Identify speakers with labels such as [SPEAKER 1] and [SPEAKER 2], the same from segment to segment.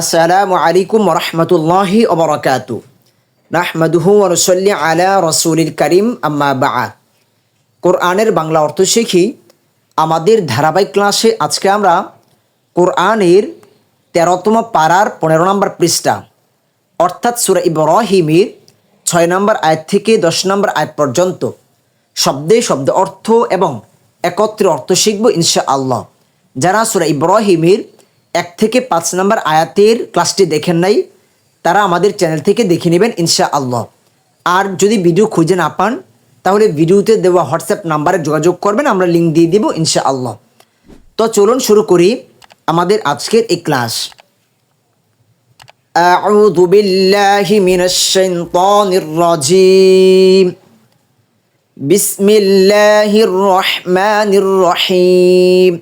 [SPEAKER 1] আসসালামু আলাইকুম রহমতুল্লাহি ওবরাকাতু নাহমাদুহু রসল্লি আলা রসুলিল করিম, আম্মা বাআদ কোরআনের বাংলা অর্থ শিখি, আমাদের ধারাবাহিক ক্লাসে আজকে আমরা কোরআনের তেরোতম পাড়ার পনেরো নম্বর পৃষ্ঠা, অর্থাৎ সুরা ইব্রাহিমের ছয় নম্বর আয়াত থেকে দশ নম্বর আয়াত পর্যন্ত শব্দে শব্দ অর্থ এবং একত্রে অর্থ শিখব ইনশা আল্লাহ যারা সুরা ইব্রাহিমের এক থেকে পাঁচ নম্বর আয়াতের ক্লাসটি দেখেন নাই তারা আমাদের চ্যানেল থেকে দেখে নেবেন ইনশা আল্লাহ আর যদি ভিডিও খুঁজে না পান তাহলে ভিডিওতে দেওয়া হোয়াটসঅ্যাপ নাম্বারে যোগাযোগ করবেন আমরা লিঙ্ক দিয়ে দিব ইনশা আল্লাহ তো চলুন শুরু করি আমাদের আজকের এই ক্লাস أعوذ بالله من الشيطان الرجيم بسم الله الرحمن الرحيم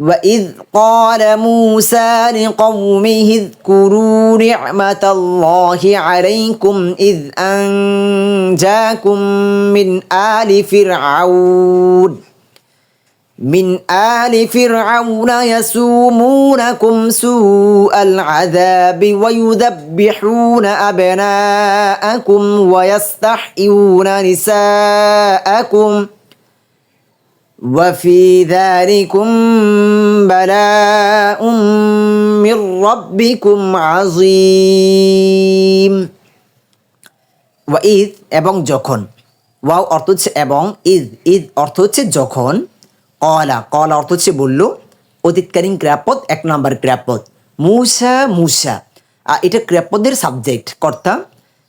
[SPEAKER 1] وإذ قال موسى لقومه اذكروا نعمة الله عليكم إذ أنجاكم من آل فرعون من آل فرعون يسومونكم سوء العذاب ويذبحون أبناءكم ويستحيون نساءكم وفي ذلكم بلاء من ربكم عظيم ওয়াইদ এবং যখন ওয়াও অর্থ হচ্ছে এবং ইদ ইদ অর্থ হচ্ছে যখন কলা কলা অর্থ হচ্ছে বলল অতীতকালীন ক্রিয়াপদ এক নম্বর ক্রিয়াপদ মুসা মুসা আহ, এটা ক্রিয়াপদের সাবজেক্ট কর্তা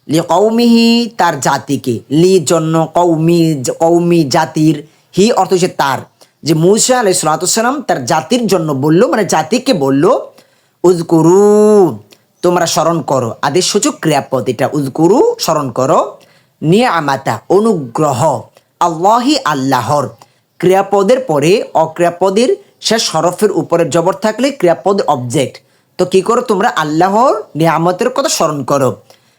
[SPEAKER 1] লি কৌমিহি তার জাতিকে লি জন্য কৌমি কৌমি জাতির হি অর্থ হচ্ছে তার। যে মুসা আলাই সালাতাম তার জাতির জন্য বলল মানে জাতিকে বলল উজকুরু তোমরা স্মরণ করো। আদেশ সূচক ক্রিয়াপদ এটা উজকুরু স্মরণ করো। নিয়ে আমাতা অনুগ্রহ, আল্লাহি আল্লাহর। ক্রিয়াপদের পরে অক্রিয়াপদের শেষ হরফের উপরে জবর থাকলে ক্রিয়াপদ অবজেক্ট তো কি করো তোমরা? আল্লাহর নিয়ামতের কথা স্মরণ করো।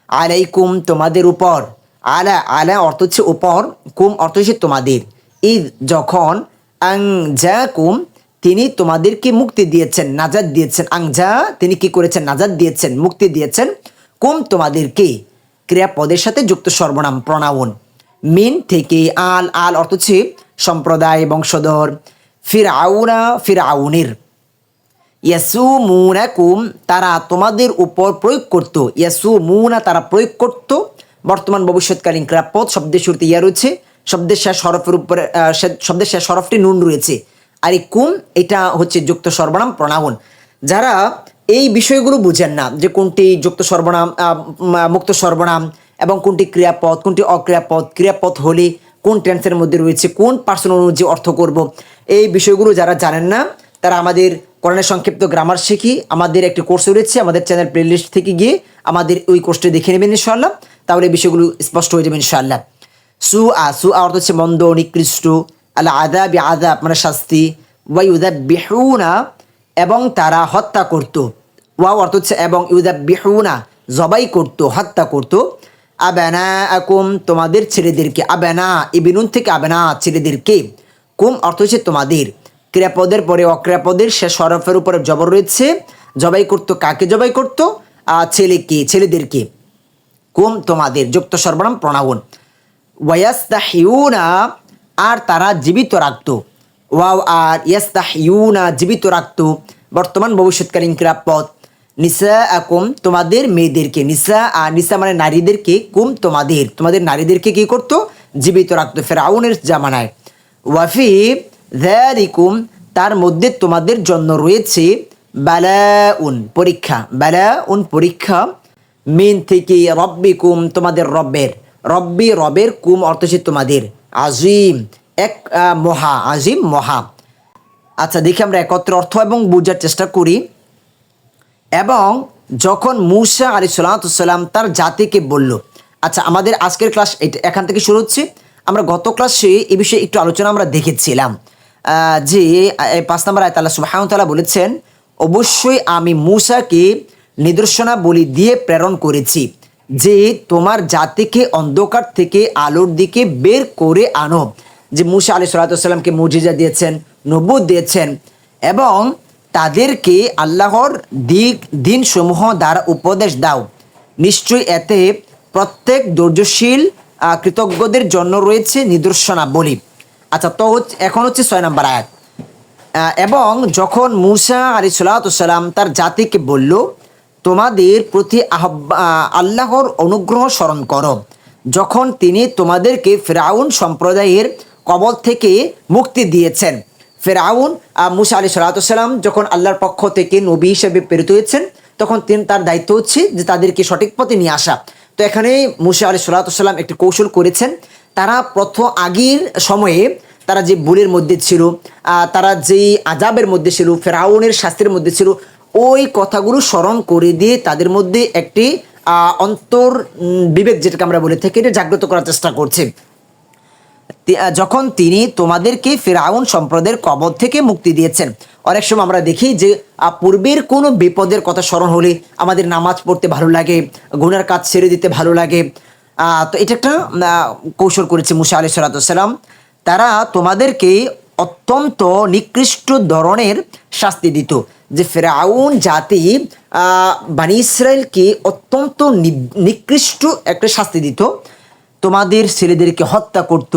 [SPEAKER 1] আলাইকুম তোমাদের উপর। আলা আলা অর্থ হচ্ছে উপর, কুম অর্থ হচ্ছে তোমাদের। ঈদ যখন আংজা কুম তিনি তোমাদেরকে মুক্তি দিয়েছেন নাজাদ দিয়েছেন। আংজা তিনি কি করেছেন? নাজাদ দিয়েছেন, মুক্তি দিয়েছেন। কুম তোমাদেরকে ক্রিয়াপদের সাথে যুক্ত সর্বনাম, প্রণাউন। মিন থেকে আল আল অর্থ হচ্ছে সম্প্রদায়, বংশধর। ফির আউনা ফির আউনের মুনাকুম তারা তোমাদের উপর প্রয়োগ করতো। ইয়াসু মুনা তারা প্রয়োগ করত। বর্তমান ভবিষ্যৎকালীন ক্রাপদ শব্দের শুরুতে ইয়া রয়েছে। শব্দের শেষ হরফের উপরে শব্দের শেষ হরফটি নুন রয়েছে। আর এই কুম, এটা হচ্ছে যুক্ত সর্বনাম, প্রণামন। যারা এই বিষয়গুলো বুঝেন না, যে কোনটি যুক্ত সর্বনাম মুক্ত সর্বনাম, এবং কোনটি ক্রিয়াপদ, কোনটি অক্রিয়াপদ, ক্রিয়াপদ হলে কোন টেন্সের মধ্যে রয়েছে, কোন পার্সন অনুযায়ী অর্থ করব, এই বিষয়গুলো যারা জানেন না, তারা আমাদের কোরআনের সংক্ষিপ্ত গ্রামার শিখি, আমাদের একটি কোর্স রয়েছে, আমাদের চ্যানেল প্লেলিস্ট থেকে গিয়ে আমাদের ওই কোর্সটি দেখে নেবেন ইনশাল্লাহ তাহলে বিষয়গুলো স্পষ্ট হয়ে যাবে ইনশাল্লাহ সু আ সু আ অর্থ হচ্ছে মন্দ, নিকৃষ্ট। আল্লাহ আদাব আদাব মানে শাস্তি। ওয়াই উদাব বিহুনা এবং তারা হত্যা করত। ওয়াও অর্থ হচ্ছে এবং ইউদাব বিহুনা জবাই করত, হত্যা করত। আবেনা আকুম তোমাদের ছেলেদেরকে, আবেনা, ইবিনুন থেকে আবেনা ছেলেদেরকে। কুম অর্থ হচ্ছে তোমাদের। ক্রিয়াপদের পরে অক্রিয়াপদের সে সরফের উপরে জবর রয়েছে। জবাই করতো কাকে জবাই করতো? ছেলেকে, ছেলেদেরকে। কুম তোমাদের, যুক্ত সর্বনাম প্রণাউন। ওয়াস্তাহিউনা আর তারা জীবিত রাখত। ওয়াও, আর ইয়াস্তাহিউনা, জীবিত রাখত। বর্তমান ভবিষ্যৎকালীন ক্রিয়াপদ নিসা আকুম তোমাদের মেয়েদেরকে, নিসা, আর নিসা মানে নারীদেরকে, কুম তোমাদের। তোমাদের নারীদেরকে কি করতো? জীবিত রাখতো ফেরাউনের জামানায়। ওয়াফি দ্যারিকুম তার মধ্যে তোমাদের জন্য রয়েছে বালাউন পরীক্ষা। বালাউন পরীক্ষা মিন থেকে রব্বিকুম তোমাদের রব্বের। রব্বি রবের কুম অর্থ হচ্ছে তোমাদের। আজিম, এক মহা, আজিম, মহা। আচ্ছা দেখি আমরা একত্র অর্থ এবং বোঝার চেষ্টা করি। এবং যখন মুসা আলী সাল্লাম তার জাতিকে বলল আচ্ছা আমাদের আজকের ক্লাস এটা, এখান থেকে শুরু হচ্ছে। আমরা গত ক্লাসে এ বিষয়ে একটু আলোচনা আমরা দেখেছিলাম যে পাঁচ নম্বর আয়ত আল্লাহ সুবাহতাল্লাহ বলেছেন, অবশ্যই আমি মুসাকে নিদর্শনাবলী দিয়ে প্রেরণ করেছি। যে তোমার জাতিকে অন্ধকার থেকে আলোর দিকে বের করে আনো। যে মুসা আলী সাল্লাতামকে মুজিজা দিয়েছেন নব্বুদ দিয়েছেন এবং তাদেরকে আল্লাহর দিক, দিনসমূহ দ্বারা উপদেশ দাও। নিশ্চয়ই এতে প্রত্যেক ধৈর্যশীল কৃতজ্ঞদের জন্য রয়েছে নিদর্শনাবলী। আচ্ছা তো এখন হচ্ছে ছয় নম্বর আয়াত। এবং যখন মুসা আলী সাল্লাম তার জাতিকে বলল তোমাদের প্রতি আল্লাহর অনুগ্রহ স্মরণ করো। যখন তিনি তোমাদেরকে ফেরাউন সম্প্রদায়ের কবল থেকে মুক্তি দিয়েছেন। ফেরাউন মুসা আলী সাল্লাম যখন আল্লাহর পক্ষ থেকে নবী হিসেবে প্রেরিত হয়েছেন, তখন তিনি তার দায়িত্ব হচ্ছে যে তাদেরকে সঠিক পথে নিয়ে আসা। তো এখানে মুসা আলী সাল্লাম একটি কৌশল করেছেন। তারা প্রথম আগের সময়ে তারা যে বুলের মধ্যে ছিল তারা যেই আজাবের মধ্যে ছিল, ফেরাউনের শাস্তির মধ্যে ছিল ওই কথাগুলো স্মরণ করে দিয়ে তাদের মধ্যে একটি অন্তর বিবেক যেটাকে আমরা বলে, থাকি এটা জাগ্রত করার চেষ্টা করছে। যখন তিনি তোমাদেরকে ফেরাউন সম্প্রদায়ের কবর থেকে মুক্তি দিয়েছেন, অনেক সময় আমরা দেখি যে পূর্বের কোনো বিপদের কথা স্মরণ হলে আমাদের নামাজ পড়তে ভালো লাগে, গুনার কাজ ছেড়ে দিতে ভালো লাগে। তো এটা একটা কৌশল করেছে মুসা আলি সাল্লাম তারা তোমাদেরকে অত্যন্ত নিকৃষ্ট ধরনের শাস্তি দিত। যে ফেরাউন জাতি বানি ইসরায়েলকে অত্যন্ত নিকৃষ্ট একটা শাস্তি দিত। তোমাদের ছেলেদেরকে হত্যা করত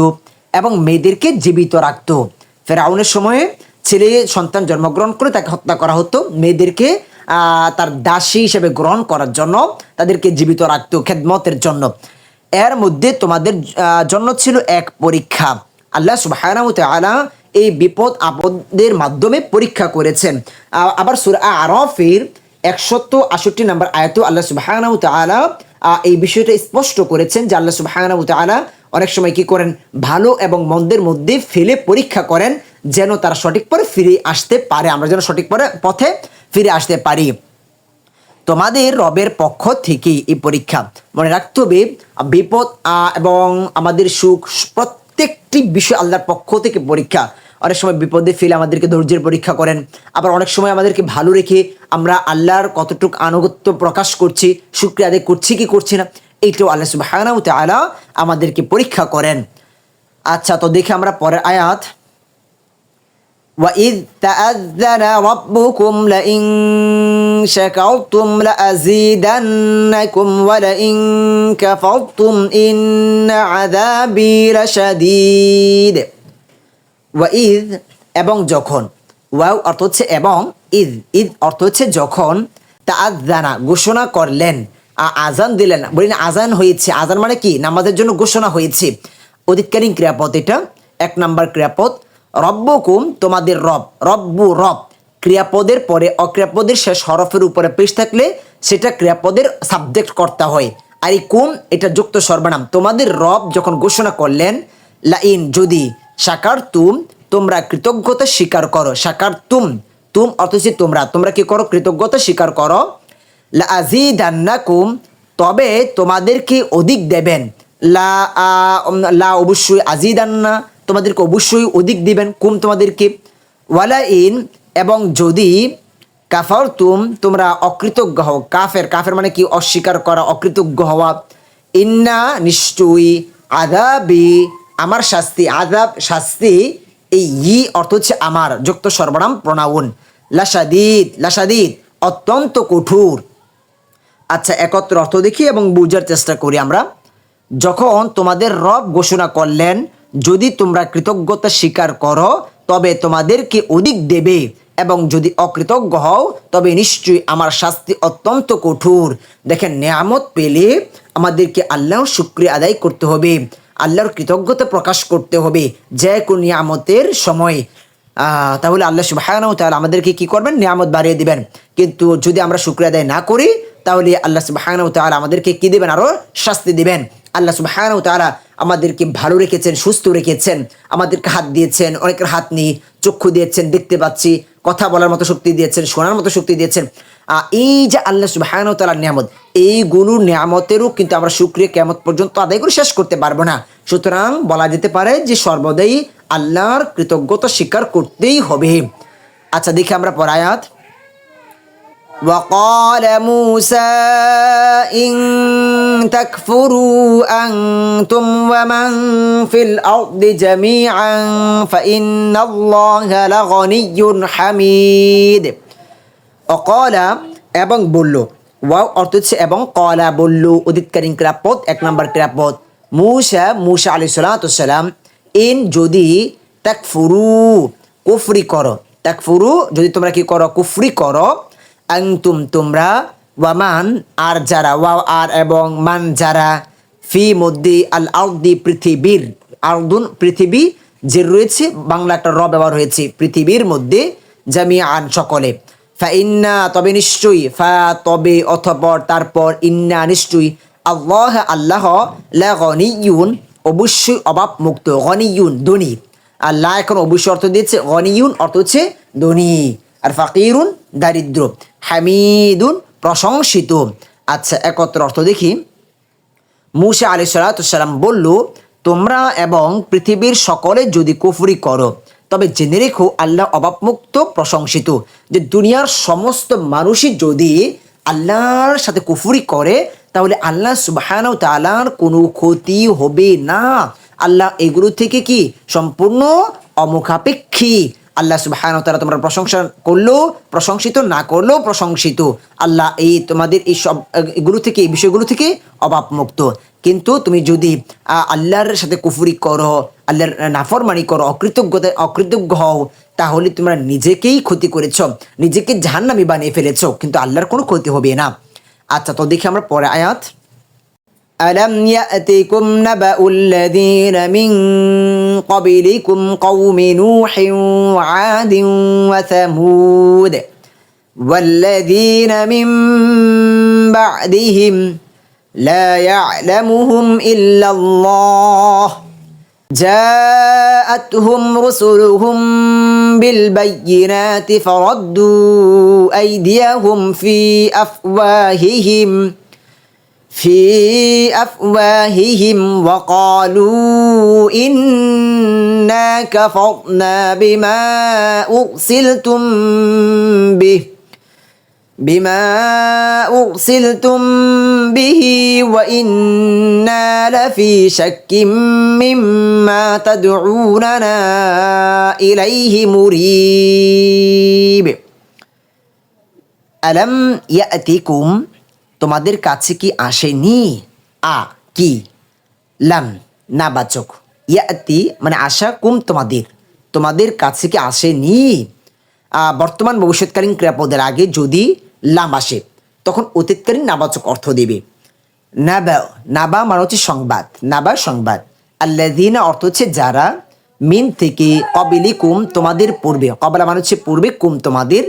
[SPEAKER 1] এবং মেয়েদেরকে জীবিত রাখত। ফেরাউনের সময়ে ছেলে, সন্তান জন্মগ্রহণ করে তাকে হত্যা করা হতো। মেয়েদেরকে তার দাসী হিসেবে গ্রহণ করার জন্য তাদেরকে জীবিত রাখত খেদমতের জন্য। এর মধ্যে তোমাদের জন্য ছিল এক পরীক্ষা। আল্লাহ তাআলা এই বিপদ আপদের মাধ্যমে পরীক্ষা করেছেন। আবার সূরা আরফের একশত আষট্টি নম্বর আয়ত আল্লাহ তাআলা আহ, এই বিষয়টা স্পষ্ট করেছেন যে আল্লাহ সুবহানাহু ওয়া তাআলা অনেক সময় কি করেন? ভালো এবং মন্দের মধ্যে ফেলে পরীক্ষা করেন যেন তারা সঠিক পরে ফিরে আসতে পারে। আমরা যেন সঠিক পরে পথে ফিরে আসতে পারি। তোমাদের রবের পক্ষ থেকে এই পরীক্ষা। মনে রাখতে হবে বিপদ এবং আমাদের সুখ প্রত্যেকটি বিষয় আল্লাহর পক্ষ থেকে পরীক্ষা। অনেক সময় বিপদে ফেলে আমাদেরকে ধৈর্যের পরীক্ষা করেন। আবার অনেক সময় আমাদেরকে ভালো রেখে আমরা আল্লাহর কতটুকু আনুগত্য প্রকাশ করছি, শুক্রিয়া আদায় করছি কি করছি না, এইটাও আল্লাহ সুবাহ আলা আমাদেরকে পরীক্ষা করেন। আচ্ছা তো দেখে আমরা পরের আয়াত। وإذ تأذن ربكم لئن شكرتم لأزيدنكم ولئن كفرتم إن عذابي لشديد ওয়াইদ এবং যখন ওয়াও অর্থ হচ্ছে এবং ঈদ ঈদ অর্থ হচ্ছে যখন তাআযানা ঘোষণা করলেন আ- আজান দিলেন বলেন আজান হয়েছে আজান মানে কি নামাজের জন্য ঘোষণা হয়েছে অধিকারী ক্রিয়াপদ এটা এক নাম্বার ক্রিয়াপদ রব্বকুম তোমাদের রব, রব্বু রব। ক্রিয়াপদের পরে অক্রিয়াপদের শেষ হরফের উপরে পেশ থাকলে সেটা ক্রিয়াপদের সাবজেক্ট কর্তা হয়। আর এই কুম এটা যুক্ত সর্বনাম। তোমাদের রব যখন ঘোষণা করলেন, লাইন যদি সাকার তুম তোমরা কৃতজ্ঞতা স্বীকার করো। সাকার তুম তুম অর্থ হচ্ছে তোমরা। তোমরা কি করো? কৃতজ্ঞতা স্বীকার করো। কুম তবে তোমাদেরকে অধিক দেবেন। লা লা অবশ্যই আজিদান্না। তোমাদেরকে অবশ্যই অধিক দিবেন। কুম তোমাদেরকে ওয়ালা ইন এবং যদি কাফার তুম তোমরা অকৃতজ্ঞ হও। কাফের কাফের মানে কি? অস্বীকার করা, অকৃতজ্ঞ হওয়া। ইন্না নিশ্চয়ই আদাবি আমার শাস্তি আদাব শাস্তি, এই ই অর্থ হচ্ছে আমার, যুক্ত সর্বনাম, প্রণাউন। লাসাদিদ লাসাদিদ অত্যন্ত কঠোর। আচ্ছা একত্র অর্থ দেখি এবং বুঝার চেষ্টা করি আমরা। যখন তোমাদের রব ঘোষণা করলেন যদি তোমরা কৃতজ্ঞতা স্বীকার করো, তবে তোমাদেরকে অধিক দেবে, এবং যদি অকৃতজ্ঞ হও, তবে নিশ্চয়ই আমার শাস্তি অত্যন্ত কঠোর। দেখেন, নেয়ামত পেলে আমাদেরকে আল্লাহর শুক্রিয়া আদায় করতে হবে, আল্লাহর কৃতজ্ঞতা প্রকাশ করতে হবে, যে কোনো নিয়ামতের সময়। তাহলে আল্লাহ সুবাহানাও তাহলে আমাদেরকে কি করবেন? নিয়ামত বাড়িয়ে দিবেন। কিন্তু যদি আমরা শুক্রিয়া আদায় না করি, তাহলে আল্লাহ সুবাহানাও তাহলে আমাদেরকে কি দেবেন? আরও শাস্তি দিবেন। আল্লাহ সুবাহানাও তাহলে আমাদেরকে ভালো রেখেছেন, সুস্থ রেখেছেন, আমাদেরকে হাত দিয়েছেন, অনেকের হাত নেই, চক্ষু দিয়েছেন, দেখতে পাচ্ছি, কথা বলার মতো শক্তি দিয়েছেন, শোনার মতো শক্তি দিয়েছেন। এই যে আল্লাহ সুবাহানাও তালার নিয়ামত এইগুলো নিয়ামতেরও কিন্তু আমরা শুক্রিয়া কেমত পর্যন্ত আদায় করে শেষ করতে পারব না। সুতরাং বলা যেতে পারে যে সর্বদাই আল্লাহর কৃতজ্ঞতা স্বীকার করতেই হবে। আচ্ছা দেখি আমরা পরায়াত وقال موسى إن تكفروا أنتم ومن في الأرض جميعا فإن الله لغني حميد অকলা এবং বলল ওয়াও অর্থ হচ্ছে এবং কলা বলল অধিককালীন ক্রাপত এক নম্বর ক্রাপত মুসা মুসা আলি সালাম ইন যদি তাকফুরু কুফরি করো তাকফুরু যদি তোমরা কি করো কুফরি করো আংতুম তোমরা, ওয়ামান, আর যারা, ওয়াও, আর এবং মান যারা, ফি মধ্যে আল আউদি পৃথিবীর আউদুন পৃথিবী যে রয়েছে, বাংলা একটা র ব্যবহার হয়েছে, পৃথিবীর মধ্যে জামিয়া আন সকলে। ফা ইন্না, তবে নিশ্চয়ই, ফা তবে অথপর, তারপর ইন্না নিশ্চয়ই, আল্লাহ আল্লাহ, লা গনিয়ুন অবশ্যই অভাব মুক্ত গনিয়ুন ধনী আল্লাহ এখন অবশ্যই অর্থ দিয়েছে গনিয়ুন অর্থ হচ্ছে ধনী। আর ফাকিরুন দারিদ্র, হামিদুন প্রশংসিত। আচ্ছা একত্র অর্থ দেখি। মুসা আলি সালাতাম বলল, তোমরা এবং পৃথিবীর সকলে যদি কুফরি করো, তবে জেনে রেখো আল্লাহ অভাবমুক্ত, প্রশংসিত। যে দুনিয়ার সমস্ত মানুষই যদি আল্লাহর সাথে কুফুরি করে, তাহলে আল্লাহ সুবাহান তালার কোনো ক্ষতি হবে না। আল্লাহ এগুলো থেকে কি সম্পূর্ণ অমুখাপেক্ষী? আল্লাহ সুবহান তারা তোমরা প্রশংসা করল, প্রশংসিত না করলেও প্রশংসিত। আল্লাহ এই তোমাদের এই সব এগুলো থেকে, এই বিষয়গুলো থেকে অভাবমুক্ত কিন্তু তুমি যদি আল্লাহর সাথে কুফুরি করো, আল্লাহর নাফরমানি করো, অকৃতজ্ঞতা, অকৃতজ্ঞ হও, তাহলে তোমরা নিজেকেই ক্ষতি করেছ, নিজেকে জাহান্নামি বানিয়ে ফেলেছ, কিন্তু আল্লাহর কোনো ক্ষতি হবে না। আচ্ছা তো দেখি আমরা পরে আয়াত। ألم يأتكم نبأ الذين من قبلكم قوم نوح وعاد وثمود والذين من بعدهم لا يعلمهم إلا الله جاءتهم رسلهم بالبينات فردوا أيديهم في أفواههم في أفواههم وقالوا إنا كفرنا بما أرسلتم به بما أرسلتم به وإنا لفي شك مما تدعوننا إليه مريب. ألم يأتكم তোমাদের কাছে কি আসেনি? আ, কি? লাম নাবাচক ইয়াতি মানে আশা কুম তোমাদের? তোমাদের কাছে কি আসেনি? বর্তমান ভবিষ্যৎকালীন ক্রিয়াপদের আগে যদি লাম আসে, তখন অতীতকালীন নাবাচক অর্থ দেবে। নাবা নাবা মানে হচ্ছে সংবাদ। নাবা সংবাদ। আল্লাদিনা অর্থ হচ্ছে যারা মিন থেকে কবিলি কুম তোমাদের পূর্বে, কবলা মানে হচ্ছে পূর্বে কুম তোমাদের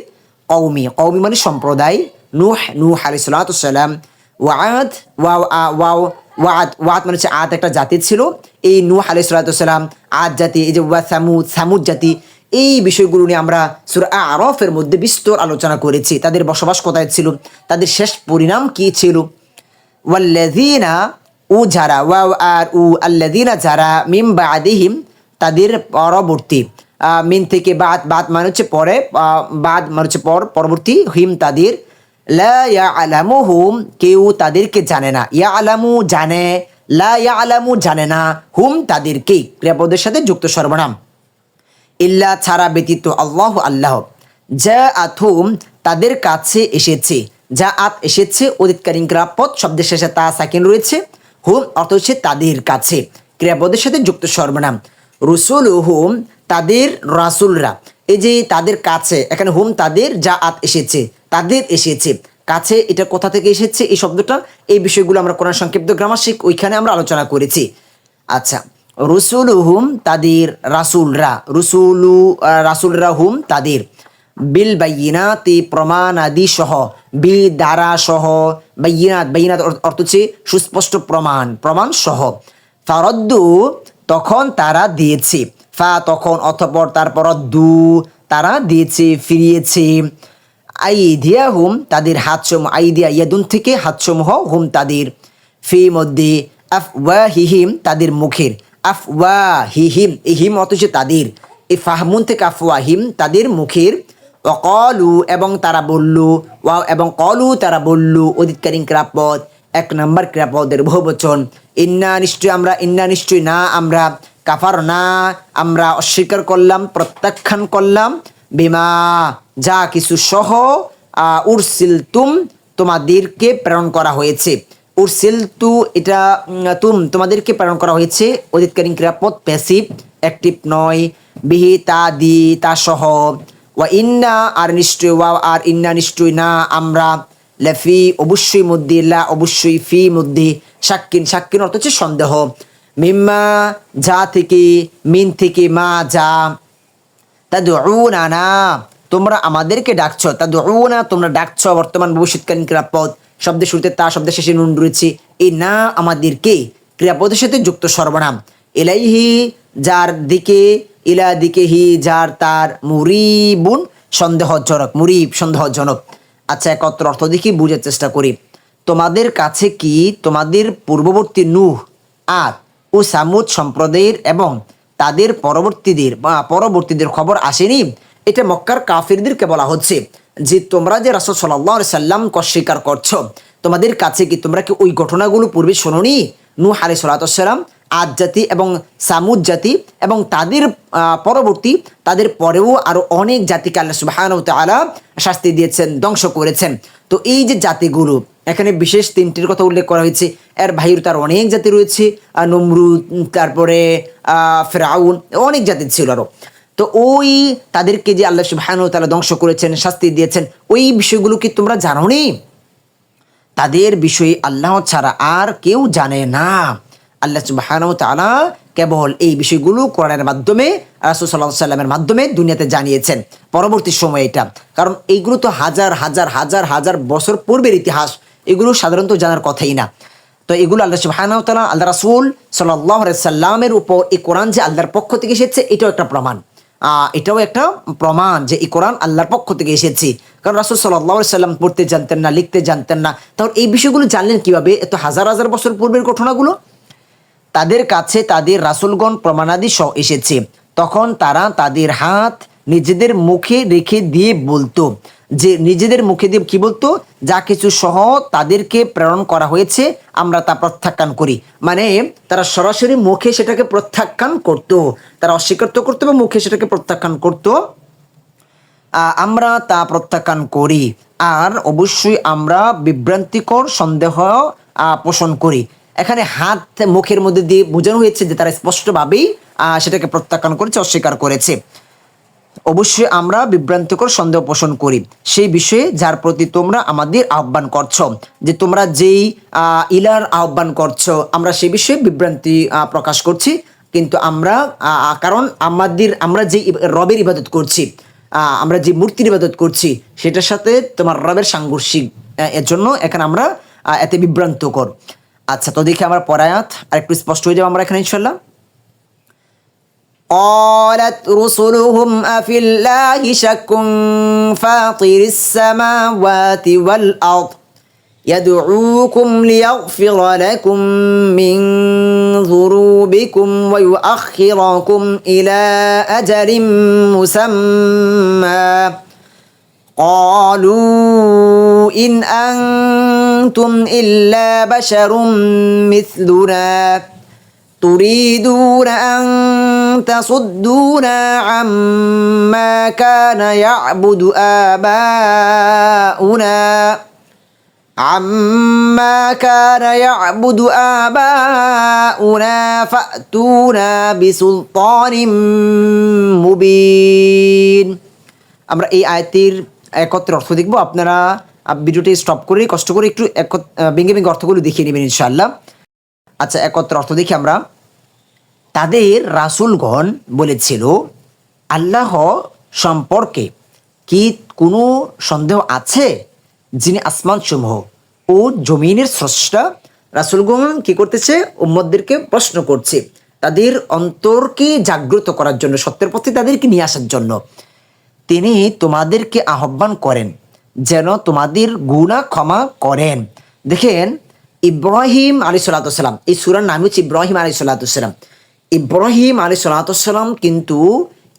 [SPEAKER 1] কৌমি কৌমি মানে সম্প্রদায়। নূহ নূহ আলাইহিস সালাম ওয়াদ ওয়াও ওয়াদ ওয়াদ মানে হচ্ছে আদ একটা জাতি ছিল। এই নূহ আলাইহিস সালাম আদ জাতি, এই যে ওয়া সামুদ সামুদ জাতি, এই বিষয়গুলো নিয়ে আমরা সুরা আরফের মধ্যে বিস্তর আলোচনা করেছি। তাদের বসবাস কোথায় ছিল? তাদের শেষ পরিণাম কি ছিল? ওয়াল্লাযীনা ও যারা, ওয়া আর উ, আল্লাযীনা যারা মিম বা বাদিহিম, তাদের পরবর্তী মিন থেকে বাদ বাদ মানে হচ্ছে পরে বাদ মানে হচ্ছে পর, পরবর্তী, হিম তাদের লা ইয়া কেউ তাদেরকে জানে না। ইয়া আলামু জানে, লা ইয়া আলামু জানে না, হুম তাদেরকে ক্রিয়াপদের সাথে যুক্ত সর্বনাম। ইল্লা ছাড়া ব্যতীত আল্লাহ আল্লাহ। যা আথুম তাদের কাছে এসেছে। যা আত এসেছে, অতীতকালীন ক্রিয়াপদ শব্দের শেষে তা সাকিন রয়েছে। হুম অর্থ হচ্ছে তাদের কাছে। ক্রিয়াপদের সাথে যুক্ত সর্বনাম। রসুল হুম তাদের রাসুলরা। এই যে তাদের কাছে, এখানে হুম তাদের যা আত এসেছে। তাদের এসেছে। কাছে এটা কোথা থেকে এসেছে? এই শব্দটা, এই বিষয়গুলো আমরা কোরআন সংক্ষিপ্ত গ্রামাসিক ওইখানে আমরা আলোচনা করেছি। আচ্ছা রসুল হুম তাদের রাসুলরা, রসুলু রাসুলরা হুম তাদের। বিল বাইনাতি প্রমাণাদি সহ বি দ্বারা সহ বাইনাত বাইনাত অর- অর্থ হচ্ছে সুস্পষ্ট প্রমাণ প্রমাণ সহ ফারদ্দু, তখন তারা দিয়েছে। ফা তখন, অথপর তারপর দু, তারা দিয়েছে, ফিরিয়েছে। আইদিয়া হুম তাদের হাতসমূহ, আইদিয়া ইয়াদুন থেকে হাতসমূহ হুম তাদের। ফি মধ্যে আফওয়া হিহিম তাদের মুখের। আফওয়া হিহিম এই হিম অথচ তাদের। এ ফাহমুন থেকে আফওয়া হিম তাদের মুখের। অকলু, এবং তারা বলল ওয়া এবং কলু, তারা বলল অধিকারী ক্রাপদ এক নম্বর ক্রাপদের বহুবচন। ইন্না নিশ্চয় আমরা, ইন্না নিশ্চয় না, আমরা কাফার না, আমরা অস্বীকার করলাম, প্রত্যাখ্যান করলাম। বিমা, যা কিছু সহ উরসিল তুম তোমাদেরকে প্রেরণ করা হয়েছে। উরসিল তু এটা তুম তোমাদেরকে প্রেরণ করা হয়েছে। অতীতকালীন ক্রিয়াপদ প্যাসিভ, অ্যাক্টিভ নয় বিহি তা দি তা সহ। ওয়া ইন্না আর নিশ্চয়, ওয়া আর ইন্না নিশ্চয় না, আমরা লেফি, অবশ্যই মধ্যে লা অবশ্যই ফি মধ্যে সাক্কিন সাক্কিন অর্থ হচ্ছে সন্দেহ। মিম্মা, যা থেকে, মিন থেকে মা, যা তাদউনানা তোমরা আমাদেরকে ডাকছ। তাদউনা, তোমরা ডাকছ বর্তমান ভবিষ্যৎকালীন ক্রিয়াপদ শব্দের শুরুতে তা শব্দের শেষে নুন রয়েছে। এই না আমাদেরকে ক্রিয়াপদের সাথে যুক্ত সর্বনাম। এলাইহি যার দিকে, ইলা দিকে হি, যার তার মুরিবুন, সন্দেহজনক, মুরিব, সন্দেহজনক। আচ্ছা একত্র অর্থ দেখি, বুঝার চেষ্টা করি। তোমাদের কাছে কি, তোমাদের পূর্ববর্তী নূহ আর ও সামুদ সম্প্রদায়ের এবং তাদের পরবর্তীদের বা পরবর্তীদের খবর আসেনি। এটা মক্কার কাফিরদেরকে বলা হচ্ছে যে, তোমরা যে রাসুল সাল্লাহ সাল্লাম অস্বীকার করছ, তোমাদের কাছে কি তোমরা কি ওই ঘটনাগুলো পূর্বে শোনোনি? নু হারে সালাতাম আদ জাতি এবং সামুদ জাতি এবং তাদের পরবর্তী তাদের পরেও আরও অনেক জাতিকে আল্লাহ সুবাহান তালা শাস্তি দিয়েছেন, ধ্বংস করেছেন। তো এই যে জাতিগুলো, এখানে বিশেষ তিনটির কথা উল্লেখ করা হয়েছে। এর বাহির তার অনেক জাতি রয়েছে নমরুদ, তারপরে ফেরাউন অনেক জাতি ছিল আরও। তো ওই তাদেরকে যে আল্লাহ সুবাহান তালা ধ্বংস করেছেন, শাস্তি দিয়েছেন, ওই বিষয়গুলো কি তোমরা জানো নি? তাদের বিষয়ে আল্লাহ ছাড়া আর কেউ জানে না। আল্লাহ সুবাহান তালা কেবল এই বিষয়গুলো কোরআনের মাধ্যমে, রাসুল সাল্লামের মাধ্যমে দুনিয়াতে জানিয়েছেন। পরবর্তী সময়ে এটা। কারণ এইগুলো তো হাজার হাজার হাজার হাজার বছর পূর্বের ইতিহাস। এগুলো সাধারণত জানার কথাই না। তো এগুলো আল্লাহ সুবাহান তালা আল্লাহ রাসুল সাল্লাহ সাল্লামের উপর এই কোরআন যে আল্লাহর পক্ষ থেকে এসেছে, এটাও একটা প্রমাণ। এটাও একটা প্রমাণ যে এই কোরআন আল্লাহর পক্ষ থেকে এসেছে। কারণ রাসুল সাল্লাহ সাল্লাম পড়তে জানতেন না, লিখতে জানতেন না। তখন এই বিষয়গুলো জানলেন কীভাবে? এত হাজার হাজার বছর পূর্বের ঘটনাগুলো? তাদের কাছে তাদের রাসুলগণ প্রমাণাদি সহ এসেছে। তখন তারা তাদের হাত নিজেদের মুখে রেখে দিয়ে বলতো যে, নিজেদের মুখে দিয়ে কি বলতো? যা কিছু সহ তাদেরকে প্রেরণ করা হয়েছে, আমরা তা প্রত্যাখ্যান করি। মানে তারা সরাসরি মুখে সেটাকে প্রত্যাখ্যান করতো। তারা অস্বীকার করতো এবং মুখে সেটাকে প্রত্যাখ্যান করতো। আমরা তা প্রত্যাখ্যান করি। আর অবশ্যই আমরা বিভ্রান্তিকর সন্দেহ পোষণ করি। এখানে হাত মুখের মধ্যে দিয়ে বোঝানো হয়েছে যে তারা স্পষ্টভাবেই সেটাকে প্রত্যাখ্যান করেছে, অস্বীকার করেছে। অবশ্যই আমরা বিভ্রান্তিকর সন্দেহ পোষণ করি। সেই বিষয়ে যার প্রতি তোমরা আমাদের আহ্বান করছ, যে তোমরা যেই ইলার আহ্বান করছ, আমরা সেই বিষয়ে বিভ্রান্তি প্রকাশ করছি। কিন্তু আমরা কারণ আমাদের, আমরা যে রবের ইবাদত করছি আমরা যে মূর্তির ইবাদত করছি, সেটার সাথে তোমার রবের সাংঘর্ষিক এর জন্য এখানে আমরা এতে বিভ্রান্তকর। আচ্ছা তো দেখি আমার পরায়াত আর একটু স্পষ্ট হয়ে যাবো আমরা এখানে ইনশাল্লাহ قالت رسلهم أفي الله شك فاطر السماوات والأرض يدعوكم ليغفر لكم من ذنوبكم ويؤخركم إلى أجل مسمى قالوا إن أنتم إلا بشر مثلنا. تريدون أن تصدونا عما كان يعبد آباؤنا. عما كان يعبد آباؤنا فأتونا بسلطان مبين. أمر أي آية একত্রে অর্থ দেখব। আপনারা ভিডিওটি স্টপ করে কষ্ট করে একটু আহ, ভেঙে ভেঙে অর্থগুলো দেখিয়ে নেবেন ইনশাল্লাহ আচ্ছা একত্র অর্থ দেখি আমরা। তাদের রাসূলগণ বলেছিল আল্লাহ সম্পর্কে কি কোনো সন্দেহ আছে? যিনি আসমান সমূহ ও জমিনের স্রষ্টা রাসূলগণ কি করতেছে? উম্মদদেরকে প্রশ্ন করছে। তাদের অন্তরকে জাগ্রত করার জন্য সত্যের পথে তাদেরকে নিয়ে আসার জন্য। তিনি তোমাদেরকে আহ্বান করেন, যেন তোমাদের গুণা ক্ষমা করেন। দেখেন, ইব্রাহিম আলী সাল্লাতাম এই সুরার নাম হচ্ছে ইব্রাহিম আলী সাল্লাতাম ইব্রাহিম আলী সাল্লাতাম কিন্তু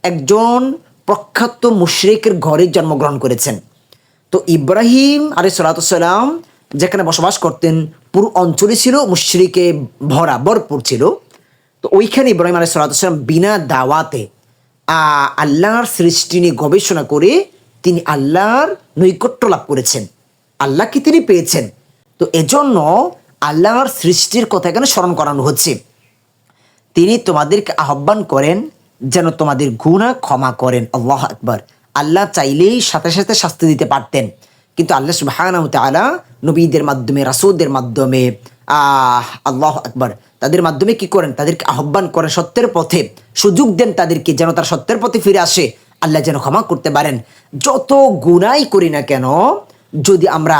[SPEAKER 1] একজন প্রখ্যাত মুশরিকের ঘরে জন্মগ্রহণ করেছেন। তো ইব্রাহিম আলী সাল্লাতাম যেখানে বসবাস করতেন, পুরো অঞ্চলে ছিল, মুশরিকে ভরা, ভরপুর ছিল। তো ওইখানে ইব্রাহিম আলী সাল্লাতাম বিনা দাওয়াতে আল্লাহর সৃষ্টি নিয়ে গবেষণা করে তিনি আল্লাহর নৈকট্য লাভ করেছেন। আল্লাহকে তিনি পেয়েছেন? তো এজন্য আল্লাহর সৃষ্টির কথা এখানে স্মরণ করানো হচ্ছে। তিনি তোমাদেরকে আহ্বান করেন যেন তোমাদের গুণা ক্ষমা করেন। আল্লাহ আকবর। আল্লাহ চাইলেই সাথে সাথে শাস্তি দিতে পারতেন। কিন্তু আল্লাহ সুবাহানাহু তাআলা নবীদের মাধ্যমে, রাসূলদের মাধ্যমে আল্লাহ আকবর। তাদের মাধ্যমে কি করেন? তাদেরকে আহ্বান করেন সত্যের পথে। সুযোগ দেন তাদেরকে যেন তার সত্যের পথে ফিরে আসে। আল্লাহ যেন ক্ষমা করতে পারেন। যত গুনাই করি না কেন, যদি আমরা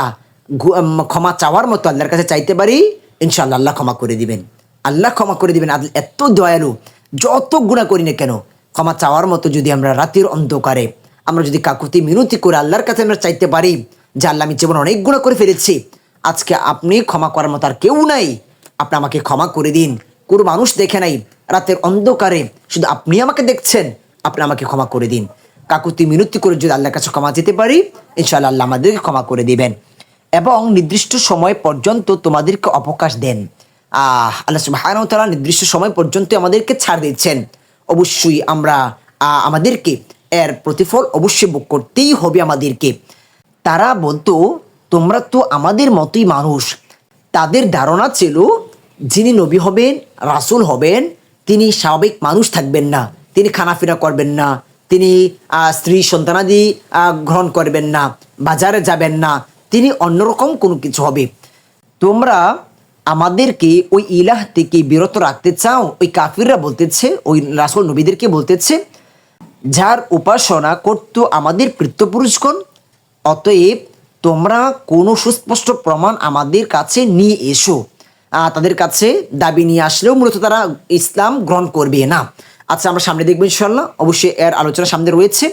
[SPEAKER 1] ক্ষমা চাওয়ার মতো আল্লাহর কাছে চাইতে পারি, ইনশাআল্লাহ আল্লাহ ক্ষমা করে দিবেন। আল্লাহ ক্ষমা করে দিবেন। এত দয়ালু, যত গুণা করি না কেন, ক্ষমা চাওয়ার মতো যদি আমরা রাতের অন্ধকারে, আমরা যদি কাকুতি মিনতি করে আল্লাহর কাছে আমরা চাইতে পারি, যে আল্লাহ আমি জীবন অনেক গুণা করে ফেলেছি আজকে আপনি ক্ষমা করার মতো আর কেউ নাই। আপনি আমাকে ক্ষমা করে দিন। কোনো মানুষ দেখে নাই। রাতের অন্ধকারে শুধু আপনি আমাকে দেখছেন। আপনি আমাকে ক্ষমা করে দিন। কাকুতি মিনতি করে যদি আল্লাহর কাছে ক্ষমা যেতে পারি, ইনশাআল্লাহ আল্লাহ আমাদেরকে ক্ষমা করে দিবেন। এবং নির্দিষ্ট সময় পর্যন্ত তোমাদেরকে অবকাশ দেন। আহ, আল্লাহ তাআলা নির্দিষ্ট সময় পর্যন্ত আমাদেরকে ছাড় দিচ্ছেন অবশ্যই আমরা আমাদেরকে এর প্রতিফল অবশ্যই ভোগ করতেই হবে আমাদেরকে। তারা বলতো তোমরা তো আমাদের মতোই মানুষ। তাদের ধারণা ছিল, যিনি নবী হবেন, রাসূল হবেন, তিনি স্বাভাবিক মানুষ থাকবেন না, তিনি খানাফিনা করবেন না, তিনি স্ত্রী সন্তানাদি গ্রহণ করবেন না, বাজারে যাবেন না, তিনি অন্যরকম কোনো কিছু হবে। তোমরা আমাদেরকে ওই ইলাহ থেকে বিরত রাখতে চাও, ওই কাফিররা বলতেছে, ওই রাসুল নবীদেরকে বলতেছে, যার উপাসনা করত আমাদের পৃত্তপুরুষগণ অতএব তোমরা কোনো সুস্পষ্ট প্রমাণ আমাদের কাছে নিয়ে এসো। তাদের কাছে দাবি নিয়ে আসলেও মূলত তারা ইসলাম গ্রহণ করবে না। আচ্ছা আমরা সামনে দেখব ইনশাল্লাহ অবশ্যই এর আলোচনা সামনে রয়েছে।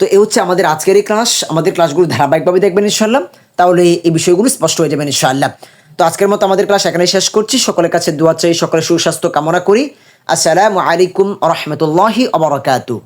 [SPEAKER 1] তো এ হচ্ছে আমাদের আজকের এই ক্লাস আমাদের ক্লাসগুলো ধারাবাহিকভাবে দেখবেন ইনশাল্লাহ তাহলে এই বিষয়গুলো স্পষ্ট হয়ে যাবেন ইনশাআল্লাহ। তো আজকের মতো আমাদের ক্লাস এখানে শেষ করছি। সকলের কাছে দোয়া চাই, সকলের সুস্বাস্থ্য কামনা করি। আসসালামু আলাইকুম রহমতুল্লাহি আবরকাতু